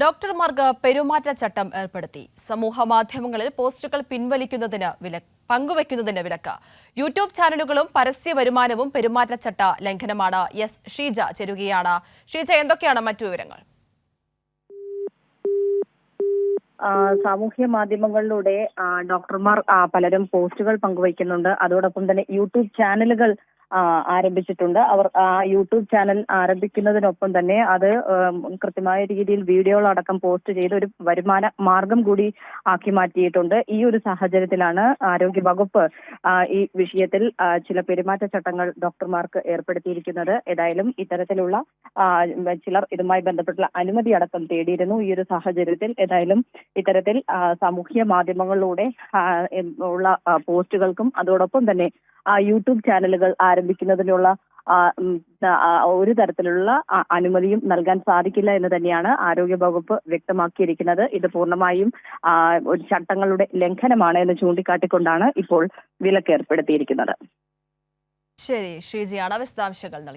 ഡോക്ടർമാർക്ക് പെരുമാറ്റച്ചട്ടം ഏർപ്പെടുത്തി. സമൂഹ മാധ്യമങ്ങളിൽ പോസ്റ്റുകൾ പിൻവലിക്കുന്നതിന് വില പങ്കുവയ്ക്കുന്നതിന് വിലക്ക്. യൂട്യൂബ് ചാനലുകളും പരസ്യ വരുമാനവും പെരുമാറ്റച്ചട്ട ലംഘനമാണ്. എസ് ഷീജ ചെരുകയാണ്. ഷീജ എന്തൊക്കെയാണ് മറ്റു വിവരങ്ങൾ? സാമൂഹ്യ മാധ്യമങ്ങളിലൂടെ ഡോക്ടർമാർ പലരും പോസ്റ്റുകൾ പങ്കുവയ്ക്കുന്നുണ്ട്. അതോടൊപ്പം തന്നെ യൂട്യൂബ് ചാനലുകൾ ആരംഭിച്ചിട്ടുണ്ട്. അവർ ആ യൂട്യൂബ് ചാനൽ ആരംഭിക്കുന്നതിനൊപ്പം തന്നെ അത് കൃത്യമായ രീതിയിൽ വീഡിയോകളടക്കം പോസ്റ്റ് ചെയ്ത് ഒരു വരുമാന മാർഗം കൂടി ആക്കി മാറ്റിയിട്ടുണ്ട്. ഈ ഒരു സാഹചര്യത്തിലാണ് ആരോഗ്യ വകുപ്പ് ഈ വിഷയത്തിൽ ചില പെരുമാറ്റച്ചട്ടങ്ങൾ ഡോക്ടർമാർക്ക് ഏർപ്പെടുത്തിയിരിക്കുന്നത്. ഏതായാലും ഇത്തരത്തിലുള്ള ചിലർ ഇതുമായി ബന്ധപ്പെട്ടുള്ള അനുമതി അടക്കം തേടിയിരുന്നു ഈ ഒരു സാഹചര്യത്തിൽ. ഏതായാലും ഇത്തരത്തിൽ സാമൂഹ്യ മാധ്യമങ്ങളിലൂടെ ഉള്ള പോസ്റ്റുകൾക്കും അതോടൊപ്പം തന്നെ യൂട്യൂബ് ചാനലുകൾ ആരംഭിക്കുന്നതിനുള്ള ഒരു തരത്തിലുള്ള അനുമതിയും നൽകാൻ സാധിക്കില്ല എന്ന് തന്നെയാണ് ആരോഗ്യ വകുപ്പ് വ്യക്തമാക്കിയിരിക്കുന്നത്. ഇത് പൂർണമായും ഒരു ചട്ടങ്ങളുടെ ലംഘനമാണ് എന്ന് ചൂണ്ടിക്കാട്ടിക്കൊണ്ടാണ് ഇപ്പോൾ വിലക്ക് ഏർപ്പെടുത്തിയിരിക്കുന്നത് ശരി ഷീജയാണ് വിശദാംശങ്ങൾ നൽകി